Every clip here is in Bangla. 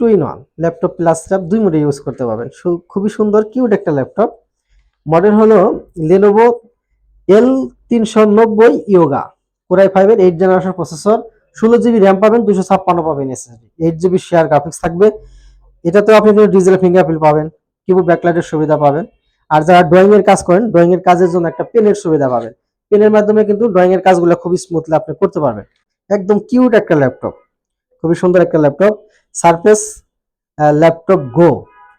Two in one laptop plus tab দুই মোডে ইউজ করতে পারবেন। খুবই সুন্দর কিউট একটা ল্যাপটপ মডেল হলো লেনোভো এল তিনশো নব্বই ইয়োগা কোরাই ফাইভের এইট জেনারেশন প্রসেসর ষোলো জিবি র্যাম পাবেন দুশো ছাপ্পান্ন পাবেন SSD eight GB share graphics থাকবে। এটাতেও আপনি ডিজিটাল ফিঙ্গারপ্রিন্ট পাবেন কিবোর্ড ব্যাকলাইটের সুবিধা পাবেন। আর যারা ড্রয়িং এর কাজ করেন ড্রয়িং এর কাজের জন্য একটা পেনের সুবিধা পাবেন। পেনের মাধ্যমে কিন্তু ড্রয়িং এর কাজগুলো খুবই স্মুথলি আপনি করতে পারবেন। একদম কিউট একটা ল্যাপটপ খুবই সুন্দর একটা laptop Surface Laptop Go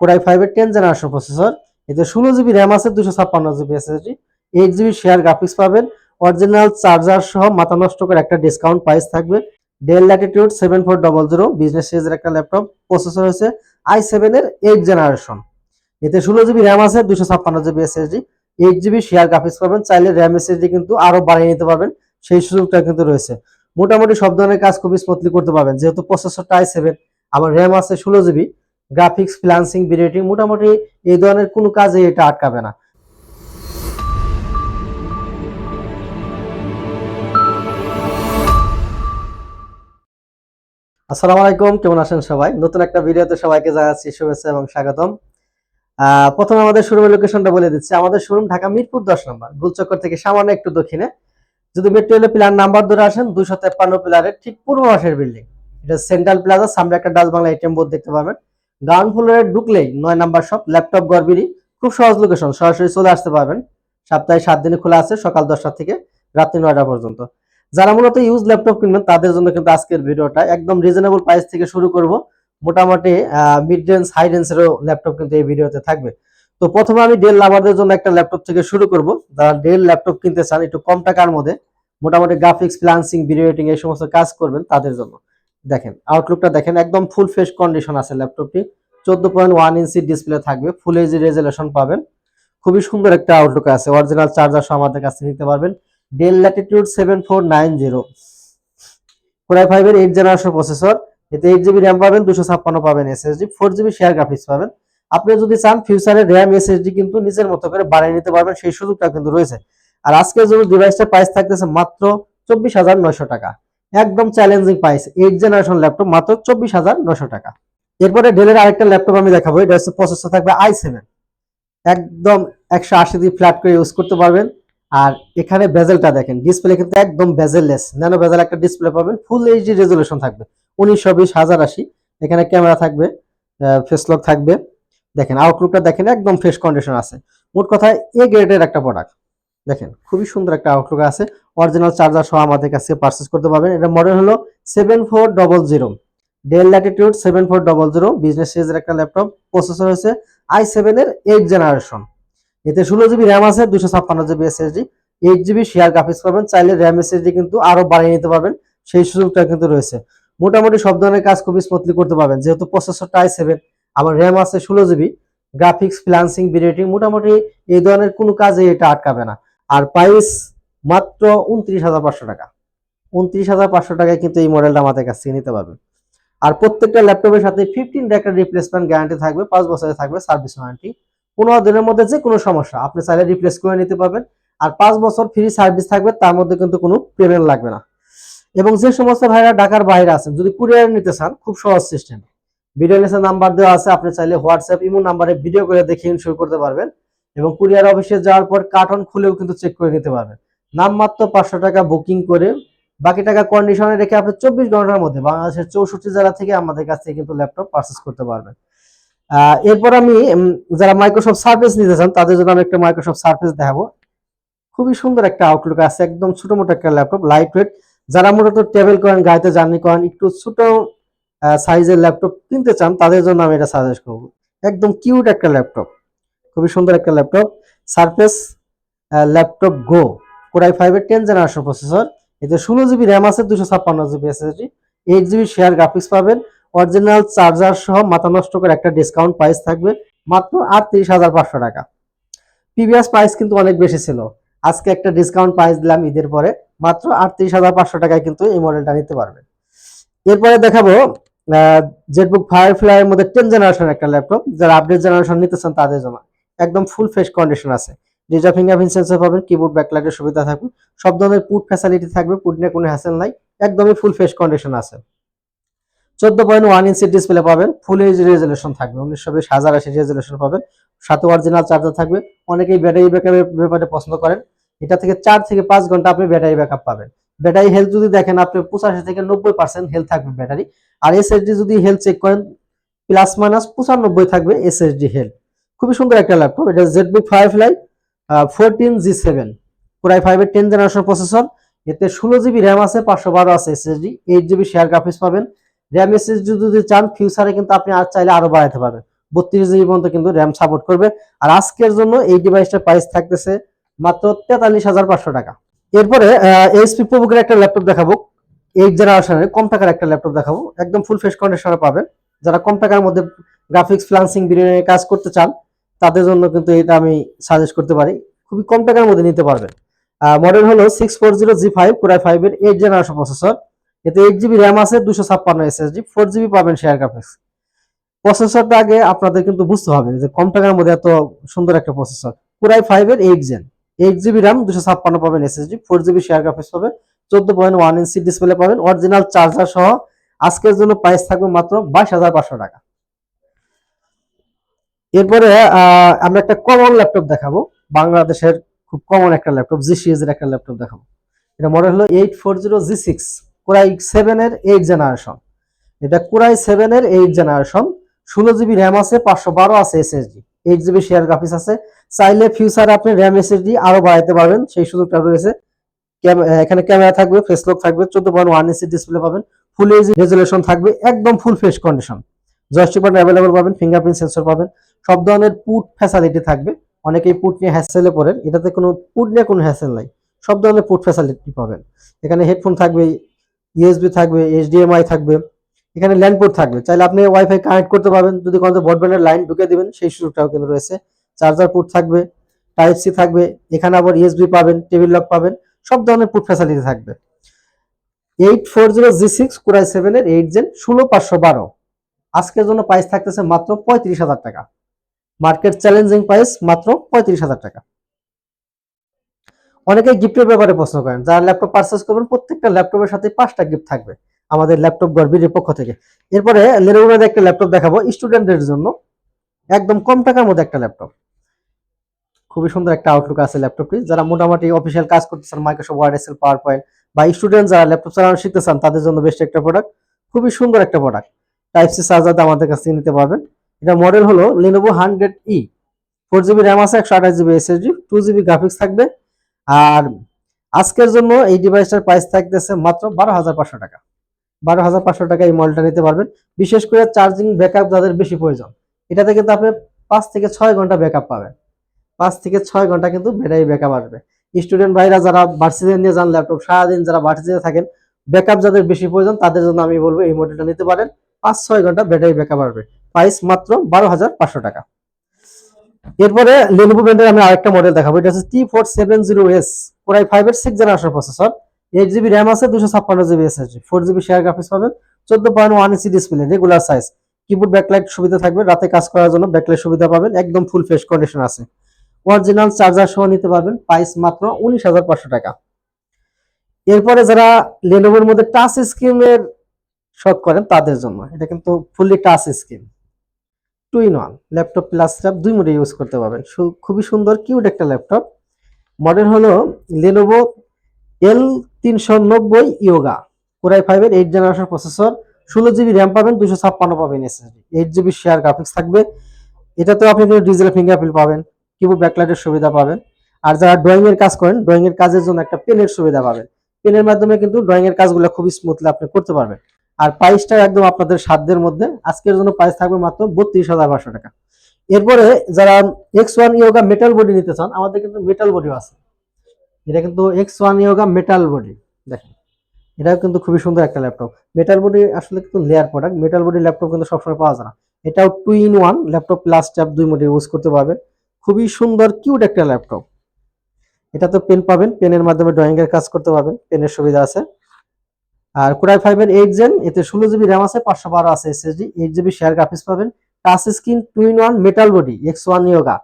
core i ফাইভের টেন জেনারেশন প্রসেসর এতে ষোলো জিবি র্যাম আছে দুশো ছাপ্পান্ন GB SSD eight GB share graphics পাবেন। অরিজিনাল চার্জার সহ মাথা নষ্ট করে একটা ডিসকাউন্ট প্রাইস থাকবে। Dell Latitude seven four double zero business সিরিজের একটা ল্যাপটপ প্রসেসর হচ্ছে আই সেভেনের এইট জেনারেশন এতে ষোলো জিবি র্যাম আছে দুশো ছাপ্পান্ন GB SSD eight GB share graphics পাবেন। চাইলে র্যাম এসএসডি কিন্তু আরও বাড়িয়ে নিতে পারবেন। সেই সুযোগটা কিন্তু রয়েছে। মোটামুটি সব ধরনের কাজ খুবই স্মুথলি করতে পারবেন। যেহেতু প্রসেসরটা আই সেভেন আবার র্যাম আছে ষোলো জিবি গ্রাফিক্স ফ্লান্সিং ভিডিওটিং মোটামুটি এই ধরনের কোনো কাজে এটা আটকাবে না। আসসালামু আলাইকুম, কেমন আছেন সবাই? নতুন একটা ভিডিওতে সবাইকে জানাচ্ছি শুভেচ্ছা এবং স্বাগতম। প্রথমে আমাদের শোরুমের লোকেশনটা বলে দিচ্ছি। আমাদের শোরুম ঢাকা মিরপুর দশ নম্বর, গুলচক্কর থেকে সামান্য একটু দক্ষিণে। যদি মেট্রো রেলের পিলার নাম্বার ধরে আসেন দুশো তেপ্পান্ন পিলারের ঠিক পূর্ব পাশের বিল্ডিং এটা সেন্ট্রাল প্লাজা সামনে একটা ডাচ বাংলা এটিএম বোর্ড দেখতে পাবেন। গ্রাউন্ড ফ্লোরে ঢুকলেই নয় নাম্বার শপ ল্যাপটপ গড়বিরি খুব সহজ লোকেশন সরাসরি চলে আসতে পারবেন। সপ্তাহে সাত দিনে খোলা আছে, সকাল দশটা থেকে রাত্রি নয়টা পর্যন্ত। যারা মূলত ইউজ ল্যাপটপ কিনবেন, তাদের জন্য কিন্তু আজকের ভিডিওটা একদম রিজনেবল প্রাইস থেকে শুরু করব। মোটামুটি মিড রেঞ্জ হাই রেঞ্জেরও ল্যাপটপ কিন্তু এই ভিডিওতে থাকবে। তো প্রথমে আমি ডেল লাভারদের জন্য একটা ল্যাপটপ থেকে শুরু করব। যারা ডেল ল্যাপটপ কিনতে চান, একটু কম টাকার মধ্যে, মোটামুটি গ্রাফিক্স ফ্লান্সিং ভিডিও এডিটিং এই সমস্ত কাজ করবেন তাদের জন্য। দেখেন আউটলুকটা দেখেন, একদম ফুল ফ্রেশ কন্ডিশন আছে ল্যাপটপটি চোদ্দ পয়েন্ট ওয়ান ইঞ্চি ডিসপ্লে থাকবে ফুল এইচডি রেজুলেশন পাবেন। খুবই সুন্দর একটা আউটলুক আছে অরিজিনাল চার্জার সহ আমাদের কাছে নিতে পারবেন। Dell Latitude seven four nine zero core i ফাইভের এইট জেনারেশন প্রসেসর এতে এইট জিবি র্যাম পাবেন, দুশো ছাপ্পান্ন পাবেন SSD four GB share graphics পাবেন। আপনি যদি চান ফিউচারে র্যাম এসএসডি কিন্তু নিজের মতো করে বাড়িয়ে নিতে পারবেন, সেই সুযোগটা কিন্তু রয়েছে। আর আজকের জন্য ডিভাইসটার প্রাইস থাকতেছে মাত্র চব্বিশ হাজার নয়শো টাকা। একদম challenging price eight generation laptop মাত্র চব্বিশ হাজার নশো টাকা। এরপরে ডেলের আরেকটা ল্যাপটপ আমি দেখাবো, এটা হচ্ছে প্রসেসর থাকবে আই সেভেন একদম একশো আশি দিয়ে ফ্ল্যাট করে ইউজ করতে পারবেন। আর এখানে বেজেলটা দেখেন ডিসপ্লে কিন্তু একদম বেজেললেস ন্যানো বেজেল একটা ডিসপ্লে পাবেন ফুল এইচডি রেজলিউশন থাকবে। উনিশশো বিশ, হাজার আশি, এখানে ক্যামেরা থাকবে ফেস লক থাকবে। দেখেন আউটলুকটা দেখেন, একদম ফ্রেশ কন্ডিশন আছে। মোট কথায় এ গ্রেডের একটা প্রোডাক্ট দেখেন, খুবই সুন্দর একটা আউটলুক আছে। অরিজিনাল চার্জার সহ আমাদের কাছে পারচেস করতে পারবেন। এটা মডেল হলো seven four double zero Dell Latitude seven four double zero business সিরিজের একটা ল্যাপটপ প্রসেসর হচ্ছে আই সেভেন এর এইট জেনারেশন এতে ষোলো জিবি র্যাম আছে দুশো ছাপ্পান্ন GB SSD eight GB share graphics পাবেন, চাইলে র্যাম এসএসডি কিন্তু আরও বাড়িয়ে নিতে পারবেন। সেই সুযোগটা কিন্তু রয়েছে। মোটামুটি সব ধরনের কাজ খুবই স্মুথলি করতে পারবেন। যেহেতু প্রসেসরটা আই সেভেন আবার র্যাম আছে ষোলো জিবি গ্রাফিক্স ফ্লান্সিং ভিডিওটিং মোটামুটি এই ধরনের কোনো কাজে এটা আটকাবে না। আর প্রাইস মাত্র উনত্রিশ হাজার পাঁচশো টাকা। উনত্রিশ হাজার পাঁচশো টাকায় কিন্তু এই মডেলটা আমাদের কাছ থেকে নিতে পারবেন। আর প্রত্যেকটা ল্যাপটপের সাথে ফিফটিন একটা রিপ্লেসমেন্ট গ্যারান্টি থাকবে, পাঁচ বছরে থাকবে সার্ভিস ওয়ারেন্টি পনেরো দিনের মধ্যে যে কোনো সমস্যা, আপনি চাইলে রিপ্লেস করে নিতে পারবেন। আর পাঁচ বছর ফ্রি সার্ভিস থাকবে, তার মধ্যে কিন্তু কোনো পেমেন্ট লাগবে না। এবং যে সমস্ত ভাইরা ঢাকার বাইরে আছেন, যদি কুরিয়ার নিতে চান, খুব সহজ সিস্টেম ভিডিও নিচে নাম্বার দেওয়া আছে, আপনি চাইলে হোয়াটসঅ্যাপ ইমো নাম্বারে ভিডিও করে দেখে ইনশোর করতে পারবেন। এবং কুরিয়ার অফিসে যাওয়ার পর কার্টন খুলেও কিন্তু চেক করে নিতে পারবেন। নামমাত্র পাঁচশো টাকা বুকিং করে বাকি টাকা কন্ডিশনে রেখে আপনি চব্বিশ ঘণ্টার মধ্যে বাংলাদেশের চৌষট্টি জেলা থেকে আমাদের কাছ থেকে কিন্তু ল্যাপটপ পারচেস করতে পারবেন। এরপর আমি যারা মাইক্রোসফট সার্ফেস নিতে চান, তাদের জন্য আমি একটা মাইক্রোসফট সার্ফেস দেখাবো। খুবই সুন্দর একটা আউটলুক আছে, একদম ছোট মোটো একটা ল্যাপটপ লাইট ওয়েট যারা মূলত ট্রাভেল করেন, গাড়িতে জার্নি করেন, একটু ছোট সাইজের ল্যাপটপ কিনতে চান, তাদের জন্য আমি এটা সাজেস্ট করব। একদম কিউট একটা ল্যাপটপ খুবই সুন্দর একটা laptop. Surface Laptop Go core i ফাইভের টেন জেনারেশন প্রসেসর এতে ষোলো জিবি র্যাম আছে দুশো ছাপ্পান্ন GB SSD eight GB share graphics পাবেন। অরিজিনাল চার্জার সহ মাথা নষ্ট করে একটা ডিসকাউন্ট প্রাইস থাকবে, মাত্র আটত্রিশ হাজার পাঁচশো টাকা। প্রিভিয়াস প্রাইস কিন্তু অনেক বেশি ছিল। আজকে একটা ডিসকাউন্ট প্রাইস দিলাম ঈদের পরে, মাত্র আটত্রিশ হাজার পাঁচশো টাকায় কিন্তু এই মডেলটা নিতে পারবেন। এরপরে দেখাবো জেটবুক ফায়ারফ্লাই এর মধ্যে টেন জেনারেশন একটা ল্যাপটপ। যারা আপডেট জেনারেশন নিতে চান তাদের জন্য। একদম ফুল ফ্রেশ কন্ডিশন আছে। ডিজিটাল ফিঙ্গারপ্রিন্ট সেন্সর পাবেন কিবোর্ড ব্যাকলাইটের সুবিধা থাকবে। সব ধরনের পুট ফ্যাসিলিটি থাকবে পুট নিয়ে কোনো হ্যাসেল নাই, একদমই ফুল ফ্রেশ কন্ডিশন আছে। চোদ্দ পয়েন্ট ওয়ান ইঞ্চি ডিসপ্লে পাবেন ফুল এইচ রেজলিউশন থাকবে, উনিশশো বিশ, হাজার আশি রেজলিউশন পাবেন। সাথে অরিজিনাল চার্জার থাকবে, অনেকেই ব্যাটারি ব্যাকআপের ব্যাপারে পছন্দ করেন। এটা থেকে চার থেকে পাঁচ ঘণ্টা আপনি ব্যাটারি ব্যাকআপ পাবেন। ব্যাটারি হেলথ যদি দেখেন, আপনি পঁচাশি থেকে নব্বই পার্সেন্ট হেলথ থাকবে ব্যাটারি আর এসএসডি যদি হেলথ চেক করেন প্লাস মাইনাস পঁচানব্বই থাকবে এসএসডি হেলথ খুবই সুন্দর একটা ল্যাপটপ এটা ZBook Firefly fourteen G seven পুরাই ফাইভের টেন জেনারেশন প্রসেসর এতে ষোলো জিবি র্যাম আছে, পাঁচশো বারো আছে SSD eight GB share graphics পাবেন। র্যাম এসএসডি যদি চান ফিউচারে কিন্তু আপনি আর চাইলে আরও বাড়াতে পারবেন। বত্রিশ জিবি পর্যন্ত কিন্তু র্যাম সাপোর্ট করবে। আর আজকের জন্য এই ডিভাইসটার প্রাইস থাকতেছে মাত্র তেতাল্লিশ হাজার পাঁচশো টাকা। এরপরে এইচপি প্রবুকের একটা ল্যাপটপ দেখাবো। এইট জেনারেশনের কম টাকার একটা ল্যাপটপ দেখাবো। একদম ফুল ফেস কন্ডিশনে পাবেন। যারা কম টাকার মধ্যে গ্রাফিক্স ফ্লান্সিং বিরিয়ানির কাজ করতে চান তাদের জন্য কিন্তু এটা আমি সাজেস্ট করতে পারি। খুবই কম টাকার মধ্যে নিতে পারবেন। মডেল হলো six four zero G five core i five এর এইট জেনারেশন প্রসেসর এতে এইট জিবি র্যাম আছে, দুশো ছাপ্পান্ন এসএসডি ফোর জিবি পাবেন শেয়ার গ্রাফিক্স প্রসেসরটা আগে আপনাদের কিন্তু বুঝতে হবে যে কম টাকার মধ্যে এত সুন্দর একটা প্রসেসর কোরাই ফাইভ এর eight gen eight GB RAM দুশো ছাপ্পান্ন পাবেন SSD four GB share graphics পাবেন। চোদ্দ পয়েন্ট ওয়ান ইঞ্চি ডিসপ্লে পাবেন। অরিজিনাল চার্জার সহ। আজকের জন্য প্রাইস থাকবে মাত্র বাইশ হাজার পাঁচশো টাকা। এরপরে আমরা একটা কমন ল্যাপটপ দেখাবো। বাংলাদেশের খুব কমন একটা ল্যাপটপ জি সিরিজ এর একটা ল্যাপটপ দেখাবো। এটা মডেল হলো eight four zero G six core i seven এর এইট জেনারেশন এটা কোরাই সেভেন এর এইট জেনারেশন ষোলো জিবি র্যাম আছে, পাঁচশো বারো আছে SSD eight GB share graphics আছে। চাইলে ফিউচারে আপনি র্যাম এসএসডি আরও বাড়াতে পারবেন। সেই সুযোগটা রয়েছে। এখানে ক্যামেরা থাকবে ফেস লক থাকবে, চোদ্দ পয়েন্ট ওয়ান ইঞ্চি ডিসপ্লে পাবেন। ফুল এইচ রেজুলেশন থাকবে, একদম full face condition joystick button available পাবেন ফিঙ্গারপ্রিন্ট সেন্সর পাবেন। সব ধরনের পুট ফ্যাসিলিটি থাকবে। অনেকেই পুট নিয়ে হ্যাসেলে পড়েন। এটাতে কোনো পুট নিয়ে কোনো হ্যাসেল নাই। সব ধরনের পুট ফ্যাসিলিটি পাবেন। এখানে হেডফোন থাকবে ইউএসবি থাকবে এইচডিএমআই থাকবে। এখানে ল্যান্ড পোর্ট থাকবে। চাইলে আপনি ওয়াইফাই কানেক্ট করতে পারবেন। যদি কোনো ব্রডব্যান্ডের লাইন ঢুকে দেবেন, সেই সুযোগটাও কিন্তু রয়েছে। চার্জার পোর্ট থাকবে টাইপ সি থাকবে। এখানে আবার ইউএসবি পাবেন টেবিল লক পাবেন। সব ধরনের পুট ফ্যাসিলিটি থাকবে। Eight four zero G six core i সেভেনের এইট জেন ষোলো পাঁচশো বারো। আজকের জন্য প্রাইস থাকতেছে মাত্র পঁয়ত্রিশ হাজার টাকা। মার্কেট চ্যালেঞ্জিং প্রাইস মাত্র পঁয়ত্রিশ হাজার টাকা। অনেকে গিফটের ব্যাপারে প্রশ্ন করেন, যারা ল্যাপটপ পারচেস করবেন, প্রত্যেকটা ল্যাপটপের সাথে পাঁচটা গিফট থাকবে আমাদের ল্যাপটপ গর্বির পক্ষ থেকে। এরপরে লেনোভোর একটা ল্যাপটপ দেখাবো স্টুডেন্টদের জন্য, একদম কম টাকার মধ্যে একটা ল্যাপটপ খুবই সুন্দর একটা আউটলুক আছে ল্যাপটপটি যারা মোটামুটি অফিসিয়াল কাজ করতে চান Microsoft Word Excel PowerPoint বা স্টুডেন্ট যারা ল্যাপটপ চালানো শিখতে চান, তাদের জন্য বেস্ট একটা প্রোডাক্ট খুবই সুন্দর একটা প্রোডাক্ট টাইপ সি চার্জার আমাদের কাছ থেকে নিতে পারবেন। এটা মডেল হলো Lenovo hundred E four GB RAM আছে, একশো আঠাশ GB SSD two GB graphics থাকবে। আর আজকের জন্য এই ডিভাইসটার প্রাইস থাকতেছে মাত্র বারো হাজার পাঁচশো টাকা। বারো হাজার পাঁচশো টাকা এই মডেলটা নিতে পারবেন। বিশেষ করে চার্জিং ব্যাকআপ যাদের বেশি প্রয়োজন, এটাতে কিন্তু আপনি পাঁচ থেকে ছয় ঘণ্টা ব্যাকআপ পাবেন। পাঁচ থেকে ছয় ঘণ্টা কিন্তু ব্যাটারি ব্যাকআপ আসবে। স্টুডেন্ট ভাইরা যারা ভার্সিটি নিয়ে যান ল্যাপটপ সারাদিন যারা ভার্সিটিতে থাকেন ব্যাকআপ যাদের বেশি প্রয়োজন, তাদের জন্য আমি বলব এই মডেলটা নিতে পারেন। পাঁচ ছয় ঘণ্টা ব্যাটারি ব্যাকআপ আসবে। প্রাইস মাত্র বারো হাজার পাঁচশো টাকা। এরপরে লেনোভো ব্র্যান্ডের আমি আরেকটা মডেল দেখাবো। এটা হচ্ছে T four seven zero S core i five এর six generation processor eight GB RAM আছে দুশো ছাপ্পান্ন GB SSD four GB share graphics পাবেন, চোদ্দ point one inch display regular size keyboard backlight সুবিধা থাকবে, রাতে কাজ করার জন্য ব্যাকলাইট সুবিধা পাবেন, একদম ফুল ফ্রেশ কন্ডিশন আছে। অরিজিনাল চার্জার সহ নিতে পারবেন প্রাইস মাত্র উনিশ হাজার পাঁচশো টাকা। এরপরে যারা লেনোভোর মধ্যে টাচ স্ক্রিনের শখ করেন, তাদের জন্য। এটা কিন্তু fully touch screen two in one laptop plus tab দুই মোডে ইউজ করতে পারবেন। খুবই সুন্দর, কিউট একটা ল্যাপটপ। মডেল হলো লেনোভো এল তিনশো নব্বই ইয়োগা কোরাই ফাইভের এইট জেনারেশন প্রসেসর ষোলো জিবি র্যাম পাবেন দুশো ছাপ্পান্ন পাবেন SSD eight GB share graphics থাকবে। এটাতেও আপনি ডিজিটাল ফিঙ্গারপ্রিন্ট পাবেন কিবোর্ড ব্যাকলাইটের সুবিধা পাবেন। আর যারা ড্রয়িং এর কাজ করেন ড্রয়িং এর কাজের জন্য একটা পেনের সুবিধা পাবেন। পেনের মাধ্যমে কিন্তু ড্রয়িং এর কাজগুলো খুবই স্মুথলি আপনি করতে পারবেন। আর প্রাইসটা একদম আপনাদের সাধ্যের মধ্যে। আজকের জন্য প্রাইস থাকবে মাত্র বত্রিশ হাজার পাঁচশো টাকা। এরপরে যারা X one Yoga metal body নিতে চান, আমাদের কিন্তু মেটাল বডিও আছে। এটা কিন্তু X one Yoga metal body দেখেন, এটাও কিন্তু খুবই সুন্দর একটা ল্যাপটপ মেটাল বডি আসলে কিন্তু layer product metal body laptop কিন্তু সবসময় পাওয়া যায় না। এটাও two in one laptop plus tab দুই মোডে ইউজ করতে পারবেন খুবই সুন্দর কিউট একটা ল্যাপটপ এটা তো পেন পাবেন পেনের মাধ্যমে ড্রয়িং এর কাজ করতে পারবেন পেনের সুবিধা আছে। আর কোরাই ফাইভ এর এইট জেন এতে ষোলো জিবি র্যাম আছে, পাঁচশো বারো আছে SSD eight GB share graphics পাবেন। Touch screen two in one metal body X one Yoga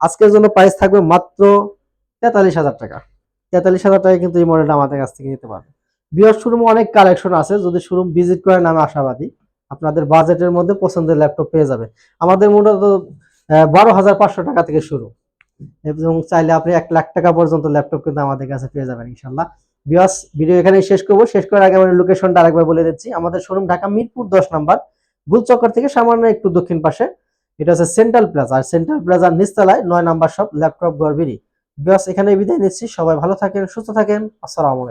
আজকের জন্য প্রাইস থাকবে মাত্র তেতাল্লিশ হাজার টাকা। তেতাল্লিশ হাজার টাকা কিন্তু এই মডেলটা আমাদের কাছ থেকে নিতে পারবেন। বিয়ার শোরুমে অনেক কালেকশন আছে, যদি শোরুম ভিজিট করেন আমি আশাবাদী। আপনাদের বাজেটের মধ্যে পছন্দের ল্যাপটপ পেয়ে যাবে আমাদের মূলত বারো হাজার পাঁচশো টাকা থেকে শুরু। এবং চাইলে আপনি এক লাখ টাকা পর্যন্ত ল্যাপটপ কিন্তু আমাদের কাছে পেয়ে যাবেন ইনশাল্লাহ বিয়াস ভিডিও এখানে শেষ করব। শেষ করার আগে আমাদের লোকেশনটা আরেকবার বলে দিচ্ছি। আমাদের শোরুম ঢাকা মিরপুর দশ নাম্বার, গুলচক্কর থেকে সামান্য একটু দক্ষিণ পাশে। এটা হচ্ছে সেন্ট্রাল প্লাজা আর সেন্ট্রাল প্লাজার নিচতলায় নয় নাম্বার সব ল্যাপটপ গড়বিরি বিয়াস এখানে বিদায় নিচ্ছি। সবাই ভালো থাকেন, সুস্থ থাকেন। আসসালামু আলাইকুম।